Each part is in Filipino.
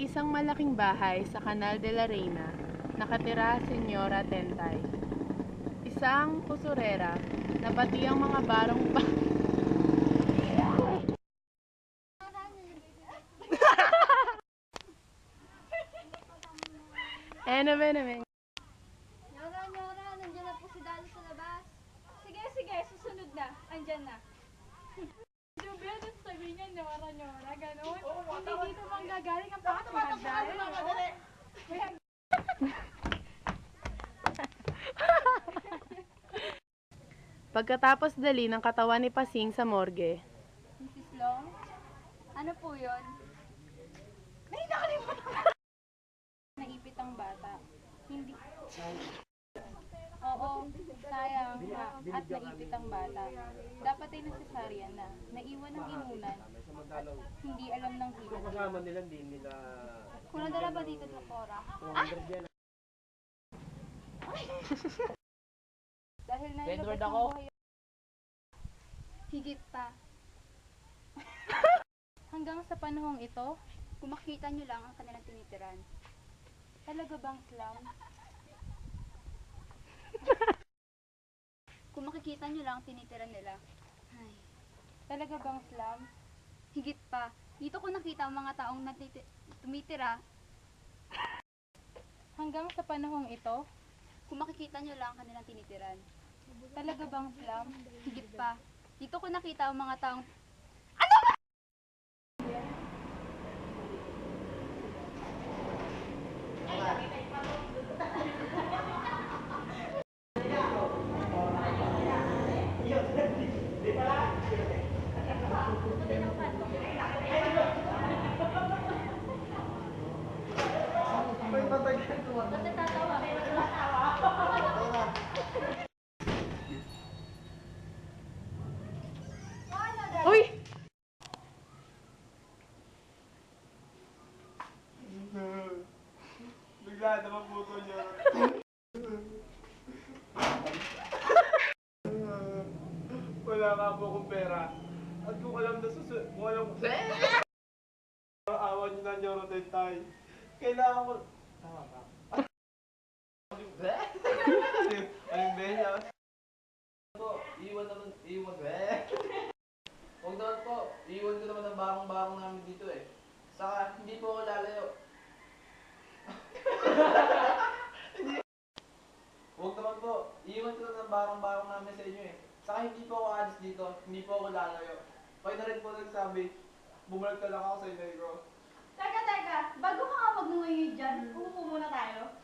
Iisang malaking bahay sa Canal de la Reina, nakatira Senyora Tentay. Isang usurera na pati ang mga barong pa... Eh, naman, naman. Nyora, Nyora, nandiyan na po si Dalo sa labas. Sige, sige, susunod na. Andyan na. Nora, Nora, gano'n? Hindi dito manggagaling ang pakatihanda. Pagkatapos dali ng katawan ni Pasing sa morgue, Mrs. Long? Ano po yun? May nakalimutan Naipit ang bata. Hindi. Oo, sayang. At naipit ang bata. Dapat ay nasesaryan na. Naiwan ng inunan. At hindi alam ng hila. Kasama nila, hindi nila... Kung nadala ba dito sa Cora? 200 yan. Dahil na Edward ako. Higit pa. Hanggang sa panahong ito, kung makita nyo lang ang kanilang tinitiran. Talaga bang slam? kung makikita nyo lang ang tinitiran nila. Ay, talaga bang slam? Higit pa. Dito ko nakita ang mga taong nagtiti- tumitira. Hanggang sa panahong ito, kung makikita nyo lang ang kanilang tinitiran. Talaga bang slam? Higit pa. Dito ko nakita ang mga taong... Uy! Bigla naman puto niya. Wala nga po akong pera. At kung alam na susu... Kung alam ko... Awan niyo na niyo tay. Kailangan ko... Tama ba? Anong benya? Po, iwan naman, iwan. Huwag naman po, iwan ko naman ang barong-barong namin dito eh. Saka, hindi po ako lalayo. Huwag naman po, iwan ko naman ang barong-barong namin sa inyo eh. Saka hindi po ako alis dito, hindi po ako lalayo. Kayo na rin po nagsabi, bumalik na lang ako sa inay ko. Teka, teka, bago ka nga magnungayi dyan, umupo muna tayo.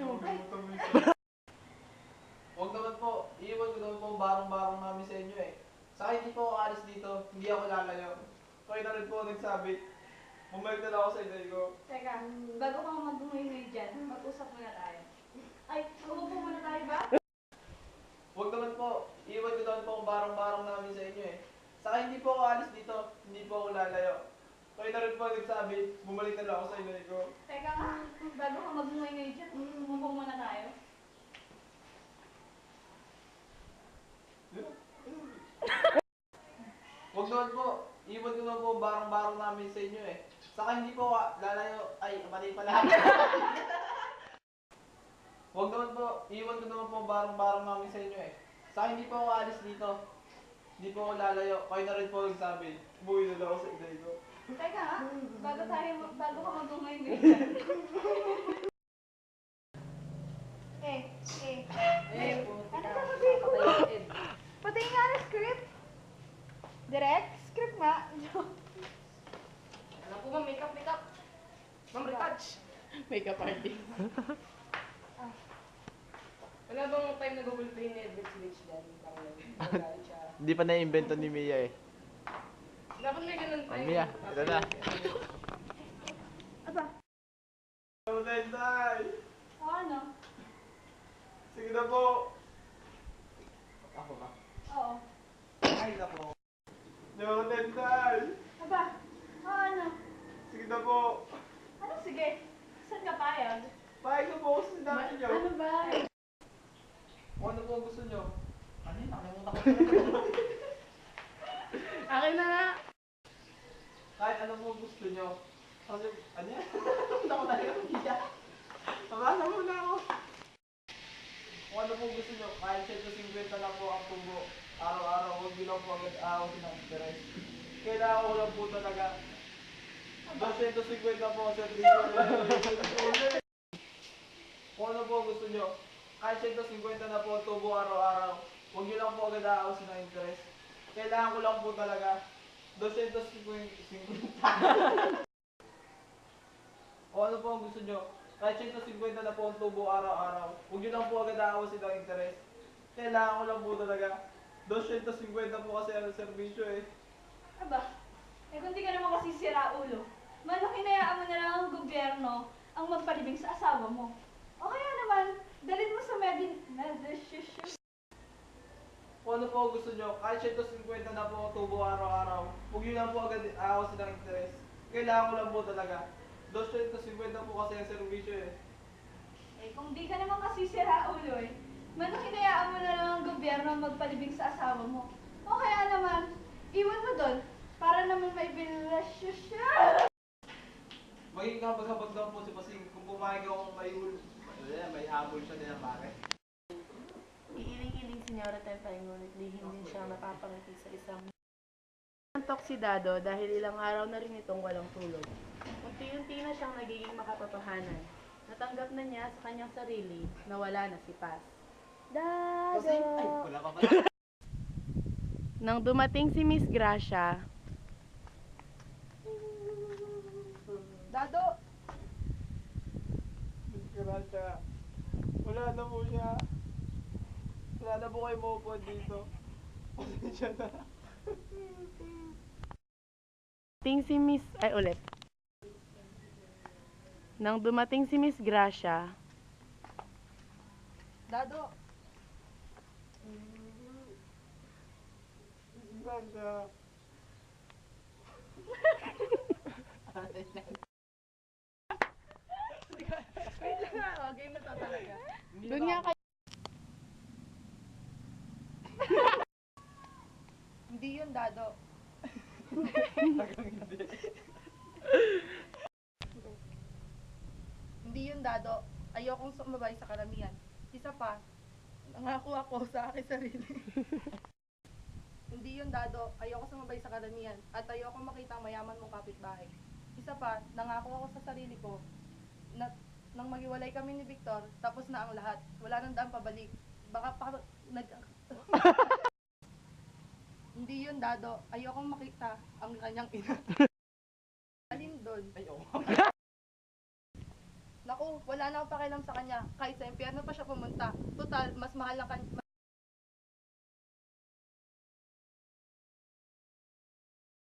Ano? Huwag naman po, iwan ko naman po ang barong-barong namin sa inyo eh. Saka hindi po ako alis dito, hindi ako lalayo. Kayo na rin po nagsabi, bumalik na lang ako sa inay ko. Teka, bago ka magnungayi dyan, mag-usap muna tayo. Ay, umupo muna tayo ba? Huwag naman po, iwan ko naman po ang barong-barong namin sa inyo eh. Saka hindi po ako alis dito, hindi po ako lalayo. Kayo na rin po nagsabi, bumalik na lang ako sa inay ko. Teka nga, bago ka magnungayi dyan, umupo muna tayo. Huwag naman po, iwan ko naman po ang barong-barong namin sa inyo eh. Saka hindi po ako lalayo, ay, mali pala. Huwag naman po, iwan ko naman po ang barong-barong namin sa inyo eh. Saka hindi po ako alis dito. Hindi po ako lalayo. Kayo na rin po nagsabi, umuwi na lang ako sa inay ko. Teka nga, bago tayo, bago ka magnungayi dyan. eh, eh. Eh, Ano ka Pati nga na script. Direct? Script nga. Alam po ma'am, makeup, makeup. Ma'am, retouch. Makeup artist. Wala bang time na Google Play ni Edward Switch dyan? Hindi pa na-invento ni Mia eh. Dapat may ganun Oh, Mia, ito na. Aba, Day! o ano? Sige na po. Ako ba? Oo. Ay, nako. Day! Aba, o ano? Sige na po. Ano sige? Saan ka payag? Pakay ko po ako sa sinabi niyo. Ano ba? Kung ano po ang gusto niyo. Ano yun? Nakalimutan ko. Akin na nga. Kahit ano mo gusto nyo. Kasi, ano yan? Hindi ako talaga hindi Pabasa muna ako. Kung ano po gusto nyo, kahit 150 lang po ang tubo. Araw-araw, huwag nyo lang po agad aawasin ng interest. Kailangan ko lang po talaga. 250 po ang service. Kung ano po gusto nyo, kahit 150 na po tubo araw-araw, huwag nyo lang po agad aawasin ng interest. Kailangan ko lang po talaga 250. O ano po ang gusto nyo? Kahit 150 na po ang tubo araw-araw, huwag nyo lang po agad aawasin ng interest. Kailangan ko lang po talaga 250 po kasi ang servisyo eh. Aba, eh kung ka naman kasi sira ulo, malaki na mo na lang ang gobyerno ang magpalibing sa asawa mo. O kaya naman, dalhin mo sa medin... Medisysyo. Kung ano po gusto nyo, kahit 150 na po tubo araw-araw, huwag nyo lang po agad aawasin ng interest. Kailangan ko lang po talaga 250 po kasi ang servisyo eh. Eh kung di ka naman kasi sira ulo eh, malaki na mo na lang ang gobyerno magpalibing sa asawa mo. O kaya naman, iwan mo doon para naman may bilasysyo. Magiging habag-habag lang po si Pasing kung pumayag akong may may habol siya din ang bakit. Iiling-iling si Nyora Tentay, ngunit lihim din siyang napapangiti sa isang Antok si Dado dahil ilang araw na rin itong walang tulog. Unti-unti na siyang nagiging makatotohanan. Natanggap na niya sa kanyang sarili na wala na si Paz. Pasing, ay, wala pa pala. Nang dumating si Miss Gracia, Dado, Gracia. Wala na po siya. Wala na po kayo dito. Pasensya na. dumating si Miss... Ay, ulit. Nang dumating si Miss Gracia, Dado, Gracia. doon nga kayo. Hindi yun Dado. Talagang hindi. Hindi yun Dado. Ayokong sumabay sa karamihan. Isa pa, nangako ako sa akin sarili. Hindi yun Dado. Ayoko sumabay sa karamihan. At ayoko makita ang mayaman mong kapitbahay. Isa pa, nangako ako sa sarili ko na nang magiwalay kami ni Victor, tapos na ang lahat. Wala nang daan pabalik. Baka pa nag... Hindi yun, Dado. Ayokong makita ang kanyang ina. Alin doon? Ay, oo. Naku, wala na akong pakialam sa kanya. Kahit sa impyerno pa siya pumunta. Total, mas mahal, na kan-